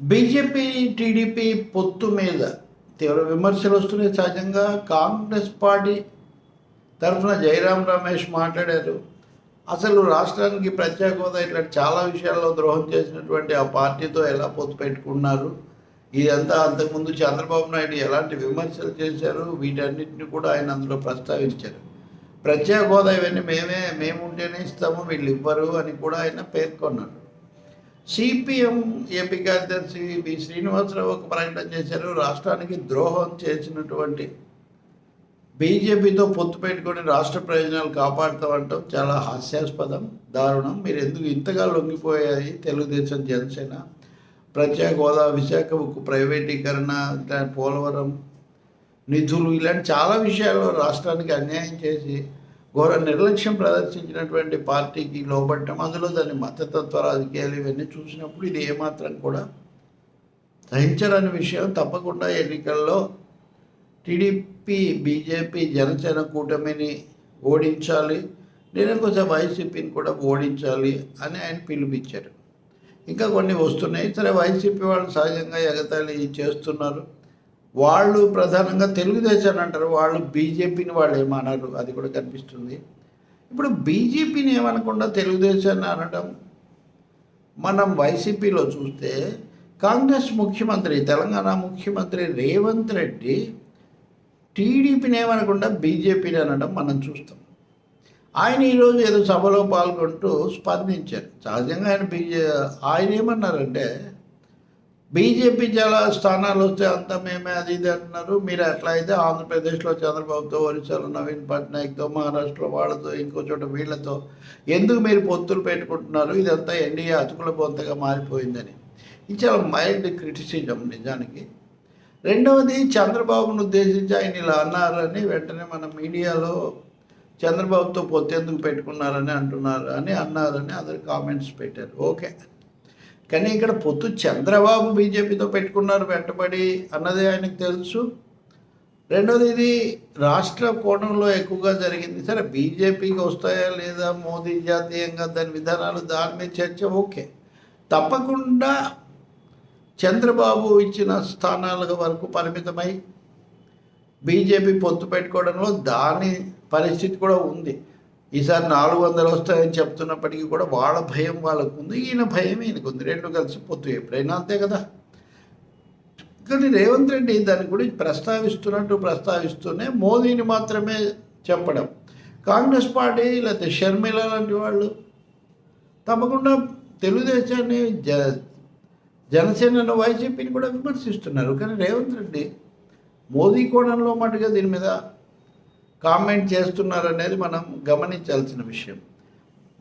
BJP TDP పొత్తు మీద తీవ్ర విమర్శలు వస్తున్నాయి. సహజంగా కాంగ్రెస్ పార్టీ తరఫున జయరాం రమేష్ మాట్లాడారు. అసలు రాష్ట్రానికి ప్రత్యేక హోదా ఇట్లా చాలా విషయాల్లో ద్రోహం చేసినటువంటి ఆ పార్టీతో ఎలా పొత్తు పెట్టుకున్నారు? ఇదంతా అంతకుముందు చంద్రబాబు నాయుడు ఎలాంటి విమర్శలు చేశారు? వీటన్నిటిని కూడా ఆయన అందులో ప్రస్తావించారు. ప్రత్యేక హోదా ఇవన్నీ మేమే మేము ఉంటేనే ఇస్తాము వీళ్ళు ఇవ్వరు అని కూడా ఆయన పేర్కొన్నారు. సిపిఎం ఏపీ కార్యదర్శి బి. శ్రీనివాసరావు ఒక ప్రకటన చేశారు. రాష్ట్రానికి ద్రోహం చేసినటువంటి బీజేపీతో పొత్తు పెట్టుకొని రాష్ట్ర ప్రయోజనాలు కాపాడుతామంటాం చాలా హాస్యాస్పదం దారుణం. మీరు ఎందుకు ఇంతగా లొంగిపోయాయి? తెలుగుదేశం జనసేన ప్రత్యేక హోదా విశాఖ ఉక్కు ప్రైవేటీకరణ పోలవరం నిధులు ఇలాంటి చాలా విషయాల్లో రాష్ట్రానికి అన్యాయం చేసి ఘోర నిర్లక్ష్యం ప్రదర్శించినటువంటి పార్టీకి లోబట్టం అందులో దాని మతతత్వ రాజకీయాలు ఇవన్నీ చూసినప్పుడు ఇది ఏమాత్రం కూడా సహించరాని విషయం. తప్పకుండా ఎన్నికల్లో టీడీపీ బీజేపీ జనసేన కూటమిని ఓడించాలి నేను కొంచెం వైసీపీని కూడా ఓడించాలి అని ఆయన పిలుపిచ్చారు ఇంకా కొన్ని వస్తున్నాయి. సరే వైసీపీ వాళ్ళు సహజంగా ఎగతాళి చేస్తున్నారు. వాళ్ళు ప్రధానంగా తెలుగుదేశాన్ని అంటారు. వాళ్ళు బీజేపీని వాళ్ళు ఏమన్నారు? అది కూడా కనిపిస్తుంది. ఇప్పుడు బీజేపీని ఏమనకుండా తెలుగుదేశాన్ని అనడం మనం వైసీపీలో చూస్తే కాంగ్రెస్ ముఖ్యమంత్రి తెలంగాణ ముఖ్యమంత్రి రేవంత్ రెడ్డి టీడీపీని ఏమనకుండా బీజేపీని అనడం మనం చూస్తాం. ఆయన ఈరోజు ఏదో సభలో పాల్గొంటూ స్పందించారు. సహజంగా ఆయన బీజే ఆయన ఏమన్నారంటే బీజేపీ చాలా స్థానాలు వస్తే అంతా మేమే అది ఇది అంటున్నారు. మీరు ఎట్లా అయితే ఆంధ్రప్రదేశ్లో చంద్రబాబుతో ఒరిస్సాలో నవీన్ పట్నాయక్తో మహారాష్ట్రలో వాళ్ళతో ఇంకో చోట వీళ్ళతో ఎందుకు మీరు పొత్తులు పెట్టుకుంటున్నారు? ఇదంతా ఎన్డీఏ అతుకుల బొంతగా మారిపోయిందని. ఇది చాలా మైల్డ్ క్రిటిసిజం నిజానికి. రెండవది చంద్రబాబును ఉద్దేశించి ఆయన ఇలా అన్నారని వెంటనే మన మీడియాలో చంద్రబాబుతో పొత్తెందుకు పెట్టుకున్నారని అంటున్నారు అని అన్నారని అందరు కామెంట్స్ పెట్టారు. ఓకే. కానీ ఇక్కడ పొత్తు చంద్రబాబు బీజేపీతో పెట్టుకున్నారు వెంటబడి అన్నది ఆయనకు తెలుసు. రెండోది ఇది రాష్ట్ర కోణంలో ఎక్కువగా జరిగింది. సరే బీజేపీకి వస్తాయా లేదా? మోదీ జాతీయంగా దాని విధానాలు దాని మీద చర్చ ఓకే. తప్పకుండా చంద్రబాబు ఇచ్చిన స్థానాల వరకు పరిమితమై బీజేపీ పొత్తు పెట్టుకోవడంలో దాని పరిస్థితి కూడా ఉంది. ఈసారి నాలుగు వందలు వస్తాయని చెప్తున్నప్పటికీ కూడా వాళ్ళ భయం వాళ్ళకు ఉంది ఈయన భయం ఈయనకు ఉంది రెండు కలిసి పొత్తు ఎప్పుడైనా అంతే కదా. కానీ రేవంత్ రెడ్డి దాని గురించి ప్రస్తావిస్తున్నట్టు ప్రస్తావిస్తూనే మోదీని మాత్రమే చెప్పడం. కాంగ్రెస్ పార్టీ లేకపోతే షర్మిల లాంటి వాళ్ళు తప్పకుండా తెలుగుదేశాన్ని జ జనసేన వైసీపీని కూడా విమర్శిస్తున్నారు. కానీ రేవంత్ రెడ్డి మోదీ కోణంలో మటుగా దీని మీద కామెంట్ చేస్తున్నారు అనేది మనం గమనించాల్సిన విషయం.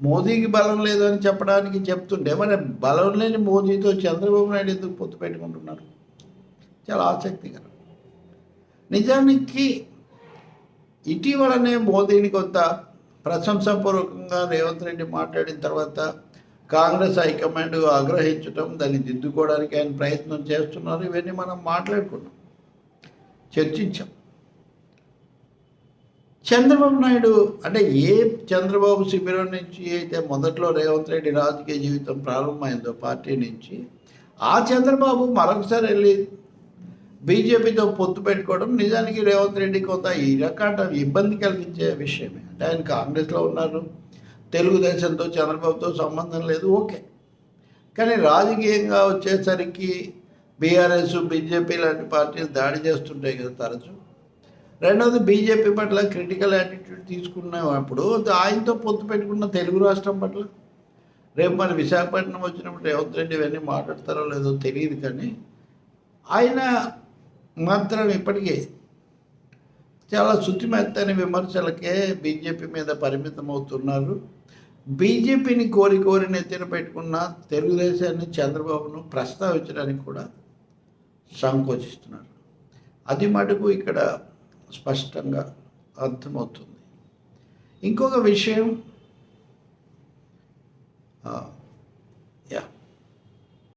మోదీకి బలం లేదు అని చెప్పడానికి చెప్తుంటే మరి బలం లేని మోదీతో చంద్రబాబు నాయుడు ఎందుకు పొత్తు పెట్టుకుంటున్నారు? చాలా ఆసక్తికరం. నిజానికి ఇటీవలనే మోదీని కొంత ప్రశంసాపూర్వకంగా రేవంత్ రెడ్డి మాట్లాడిన తర్వాత కాంగ్రెస్ హైకమాండ్ ఆగ్రహించడం దాన్ని దిద్దుకోవడానికి ఆయన ప్రయత్నం చేస్తున్నారు. ఇవన్నీ మనం మాట్లాడుకున్నాం చర్చించాం. చంద్రబాబు నాయుడు అంటే ఏ చంద్రబాబు శిబిరం నుంచి అయితే మొదట్లో రేవంత్ రెడ్డి రాజకీయ జీవితం ప్రారంభమైందో పార్టీ నుంచి ఆ చంద్రబాబు మరొకసారి వెళ్ళి బీజేపీతో పొత్తు పెట్టుకోవడం నిజానికి రేవంత్ రెడ్డి కొంత ఈ రకాల ఇబ్బంది కలిగించే విషయమే. అంటే ఆయన కాంగ్రెస్లో ఉన్నారు తెలుగుదేశంతో చంద్రబాబుతో సంబంధం లేదు ఓకే. కానీ రాజకీయంగా వచ్చేసరికి బీఆర్ఎస్ బీజేపీ లాంటి పార్టీలు దాడి చేస్తుంటాయి కదా తరచు. రెండవది బీజేపీ పట్ల క్రిటికల్ యాటిట్యూడ్ తీసుకున్నప్పుడు ఆయనతో పొత్తు పెట్టుకున్న తెలుగు రాష్ట్రం పట్ల రేపు మరి విశాఖపట్నం వచ్చినప్పుడు రేవంత్ రెడ్డి ఇవన్నీ మాట్లాడతారో లేదో తెలియదు కానీ ఆయన మాత్రం ఇప్పటికీ చాలా శుతిమెత్తని విమర్శలకే బీజేపీ మీద పరిమితం అవుతున్నారు. బీజేపీని కోరి కోరి నెత్తిన పెట్టుకున్న తెలుగుదేశాన్ని చంద్రబాబును ప్రస్తావించడానికి కూడా సంకోచిస్తున్నారు. అది మటుకు ఇక్కడ స్పష్టంగా అర్థమవుతుంది. ఇంకొక విషయం